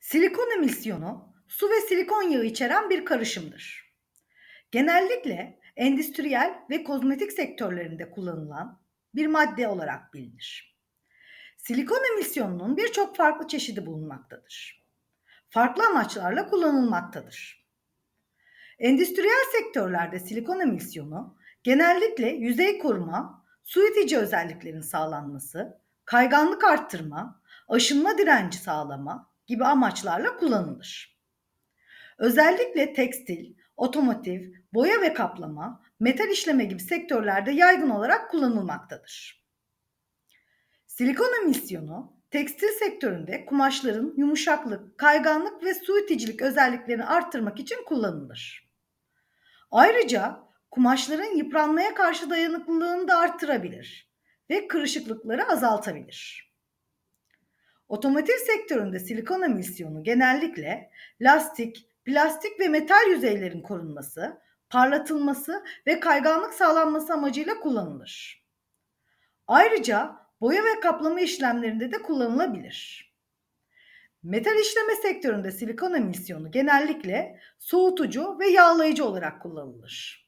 Silikon emisyonu su ve silikon yağı içeren bir karışımdır. Genellikle endüstriyel ve kozmetik sektörlerinde kullanılan bir madde olarak bilinir. Silikon emisyonunun birçok farklı çeşidi bulunmaktadır. Farklı amaçlarla kullanılmaktadır. Endüstriyel sektörlerde silikon emisyonu genellikle yüzey koruma, su itici özelliklerin sağlanması, kayganlık arttırma, aşınma direnci sağlama gibi amaçlarla kullanılır. Özellikle tekstil, otomotiv, boya ve kaplama, metal işleme gibi sektörlerde yaygın olarak kullanılmaktadır. Silikon emisyonu tekstil sektöründe kumaşların yumuşaklık, kayganlık ve su iticilik özelliklerini arttırmak için kullanılır. Ayrıca kumaşların yıpranmaya karşı dayanıklılığını da arttırabilir ve kırışıklıkları azaltabilir. Otomotiv sektöründe silikon emisyonu genellikle lastik, plastik ve metal yüzeylerin korunması, parlatılması ve kayganlık sağlanması amacıyla kullanılır. Ayrıca boya ve kaplama işlemlerinde de kullanılabilir. Metal işleme sektöründe silikon emisyonu genellikle soğutucu ve yağlayıcı olarak kullanılır.